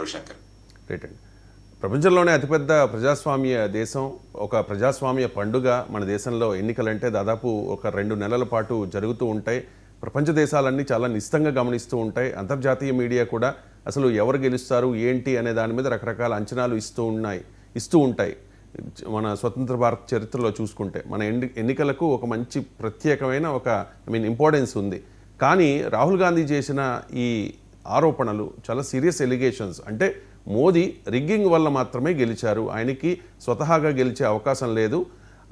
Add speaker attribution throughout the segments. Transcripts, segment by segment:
Speaker 1: Ravishankar
Speaker 2: right అండి ప్రపంచంలోనే అతిపెద్ద ప్రజాస్వామ్య దేశం ఒక ప్రజాస్వామ్య పండుగ మన దేశంలో ఎన్నికలంటే దాదాపు ఒక రెండు నెలల పాటు జరుగుతూ ఉంటాయి ప్రపంచ దేశాలన్నీ చాలా నిశ్చితంగా గమనిస్తూ ఉంటాయి అంతర్జాతీయ మీడియా కూడా అసలు ఎవరు గెలుస్తారు ఏంటి అనే దాని మీద రకరకాల అంచనాలు ఇస్తూ ఉన్నాయి ఇస్తూ ఉంటాయి మన స్వతంత్ర భారత్ చరిత్రలో చూసుకుంటే మన ఎన్ని ఎన్నికలకు ఒక మంచి ప్రత్యేకమైన ఒక ఐ మీన్ ఇంపార్టెన్స్ ఉంది కానీ రాహుల్ గాంధీ చేసిన ఈ ఆరోపణలు చాలా సీరియస్ ఎలిగేషన్స్ అంటే మోదీ రిగ్గింగ్ వల్ల మాత్రమే గెలిచారు ఆయనకి స్వతహాగా గెలిచే అవకాశం లేదు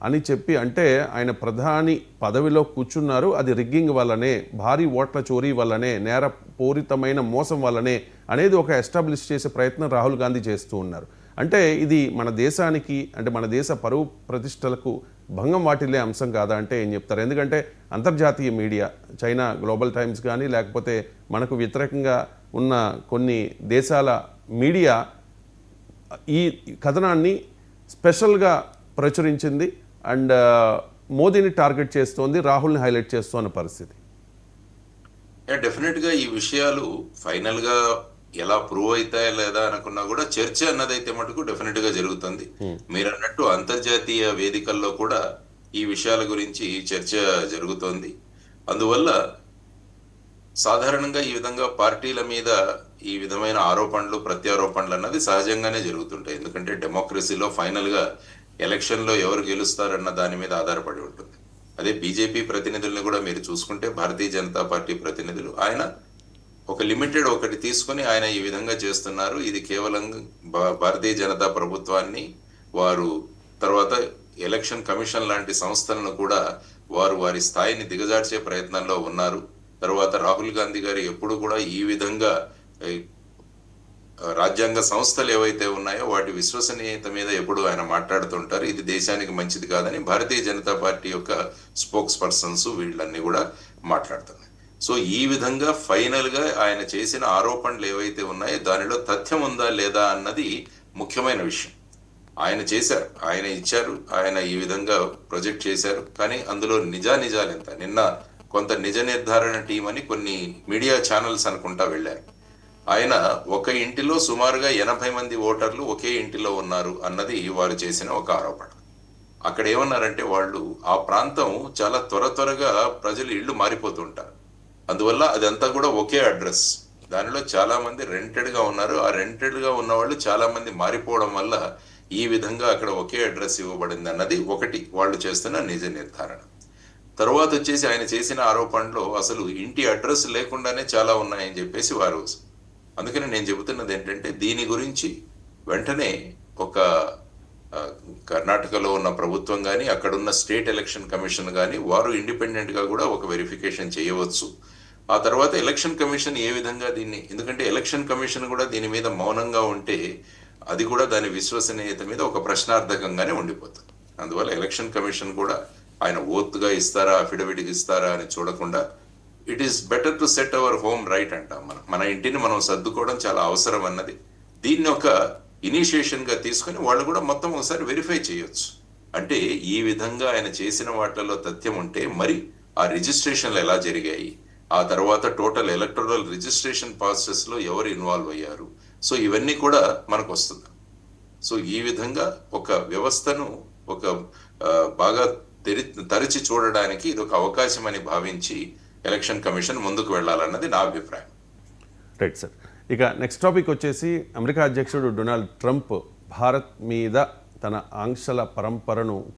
Speaker 2: అని చెప్పి అంటే ఆయన ప్రధాని పదవిలో కూర్చున్నారు అది రిగ్గింగ్ వల్లనే భారీ ఓట్ల చోరీ వల్లనే నేర పూరితమైన మోసం వల్లనే అనేది ఒక ఎస్టాబ్లిష్ చేసే ప్రయత్నం రాహుల్ గాంధీ చేస్తూ ఉన్నారు అంటే ఇది మన దేశానికి అంటే మన దేశ పరువు ప్రతిష్టలకు భంగం వాటిల్లే అంశం కాదా అంటే ఏం చెప్తారు ఎందుకంటే అంతర్జాతీయ మీడియా చైనా గ్లోబల్ టైమ్స్ కానీ లేకపోతే మనకు వ్యతిరేకంగా ఉన్న కొన్ని దేశాల మీడియా ఈ కథనాన్ని స్పెషల్గా ప్రచురించింది అండ్ మోదీని టార్గెట్ చేస్తోంది రాహుల్ని హైలైట్ చేస్తోన్న పరిస్థితి
Speaker 3: డెఫినెట్గా ఈ విషయాలు ఫైనల్గా ఎలా ప్రూవ్ అవుతాయా లేదా అనుకున్నా కూడా చర్చ అన్నదైతే మటుకు డెఫినెట్ గా జరుగుతుంది hmm. మీరు అన్నట్టు అంతర్జాతీయ వేదికల్లో కూడా ఈ విషయాల గురించి చర్చ జరుగుతోంది అందువల్ల సాధారణంగా ఈ విధంగా పార్టీల మీద ఈ విధమైన ఆరోపణలు ప్రత్యారోపణలు అన్నది సహజంగానే జరుగుతుంటాయి ఎందుకంటే డెమోక్రసీలో ఎలక్షన్ లో ఎవరు గెలుస్తారన్న దాని మీద ఆధారపడి ఉంటుంది అదే బీజేపీ ప్రతినిధుల్ని కూడా మీరు చూసుకుంటే భారతీయ జనతా పార్టీ ప్రతినిధులు ఆయన ఒక లిమిటెడ్ ఒకటి తీసుకొని ఆయన ఈ విధంగా చేస్తున్నారు ఇది కేవలం భారతీయ జనతా ప్రభుత్వాన్ని వారు తర్వాత ఎలక్షన్ కమిషన్ లాంటి సంస్థలను కూడా వారు వారి స్థాయిని దిగజార్చే ప్రయత్నంలో ఉన్నారు తర్వాత రాహుల్ గాంధీ గారు ఎప్పుడు కూడా ఈ విధంగా రాజ్యాంగ సంస్థలు ఏవైతే ఉన్నాయో వాటి విశ్వసనీయత మీద ఎప్పుడు ఆయన మాట్లాడుతుంటారు ఇది దేశానికి మంచిది కాదని భారతీయ జనతా పార్టీ యొక్క స్పోక్స్ పర్సన్స్ వీళ్ళన్నీ కూడా మాట్లాడుతున్నారు సో ఈ విధంగా ఫైనల్గా ఆయన చేసిన ఆరోపణలు ఏవైతే ఉన్నాయో దానిలో తథ్యం ఉందా లేదా అన్నది ముఖ్యమైన విషయం ఆయన చేశారు ఆయన ఇచ్చారు ఆయన ఈ విధంగా ప్రొజెక్ట్ చేశారు కానీ అందులో నిజానిజాలు ఎంత నిన్న కొంత నిజ నిర్ధారణ టీం అని కొన్ని మీడియా ఛానల్స్ అనుకుంటా వెళ్ళారు ఆయన ఒక ఇంటిలో సుమారుగా ఎనభై మంది ఓటర్లు ఒకే ఇంటిలో ఉన్నారు అన్నది వారు చేసిన ఒక ఆరోపణ అక్కడ ఏమన్నారంటే వాళ్ళు ఆ ప్రాంతం చాలా త్వర త్వరగా ప్రజలు ఇళ్ళు మారిపోతుంటారు అందువల్ల అదంతా కూడా ఒకే అడ్రస్ దానిలో చాలా మంది రెంటెడ్గా ఉన్నారు ఆ రెంటెడ్గా ఉన్న వాళ్ళు చాలా మంది మారిపోవడం వల్ల ఈ విధంగా అక్కడ ఒకే అడ్రస్ ఇవ్వబడింది అన్నది ఒకటి వాళ్ళు చేస్తున్న నిజ నిర్ధారణ తర్వాత వచ్చేసి ఆయన చేసిన ఆరోపణలో అసలు ఇంటి అడ్రస్ లేకుండానే చాలా ఉన్నాయని చెప్పేసి వారు అందుకని నేను చెబుతున్నది ఏంటంటే దీని గురించి వెంటనే ఒక కర్ణాటకలో ఉన్న ప్రభుత్వం కానీ అక్కడున్న స్టేట్ ఎలక్షన్ కమిషన్ కానీ వారు ఇండిపెండెంట్గా కూడా ఒక వెరిఫికేషన్ చేయవచ్చు ఆ తర్వాత ఎలక్షన్ కమిషన్ ఏ విధంగా దీన్ని ఎందుకంటే ఎలక్షన్ కమిషన్ కూడా దీని మీద మౌనంగా ఉంటే అది కూడా దాని విశ్వసనీయత మీద ఒక ప్రశ్నార్థకంగానే ఉండిపోతుంది అందువల్ల ఎలక్షన్ కమిషన్ కూడా ఆయన ఓత్తుగా ఇస్తారా అఫిడవిట్ ఇస్తారా అని చూడకుండా it is better to set our home right అంటాం మనం మన ఇంటిని మనం సర్దుకోవడం చాలా అవసరం అన్నది దీన్ని ఒక ఇనిషియేషన్గా తీసుకుని వాళ్ళు కూడా మొత్తం ఒకసారి వెరిఫై చేయొచ్చు అంటే ఈ విధంగా ఆయన చేసిన వాటిలో తథ్యం ఉంటే మరి ఆ రిజిస్ట్రేషన్లు ఎలా జరిగాయి ఆ తర్వాత టోటల్ ఎలక్ట్రల్ రిజిస్ట్రేషన్ లో ఎవరు ఇన్వాల్వ్ అయ్యారు సో ఇవన్నీ కూడా మనకు వస్తుంది సో ఈ విధంగా ఒక వ్యవస్థను ఒక బాగా తెరి తరిచి చూడడానికి ఇది ఒక అవకాశం అని భావించి ఎలక్షన్ కమిషన్ ముందుకు వెళ్ళాలన్నది నా అభిప్రాయం
Speaker 1: రైట్ సార్ ఇక నెక్స్ట్ టాపిక్ వచ్చేసి అమెరికా అధ్యక్షుడు డొనాల్డ్ ట్రంప్ భారత్ మీద తన ఆంక్షల పరంపరను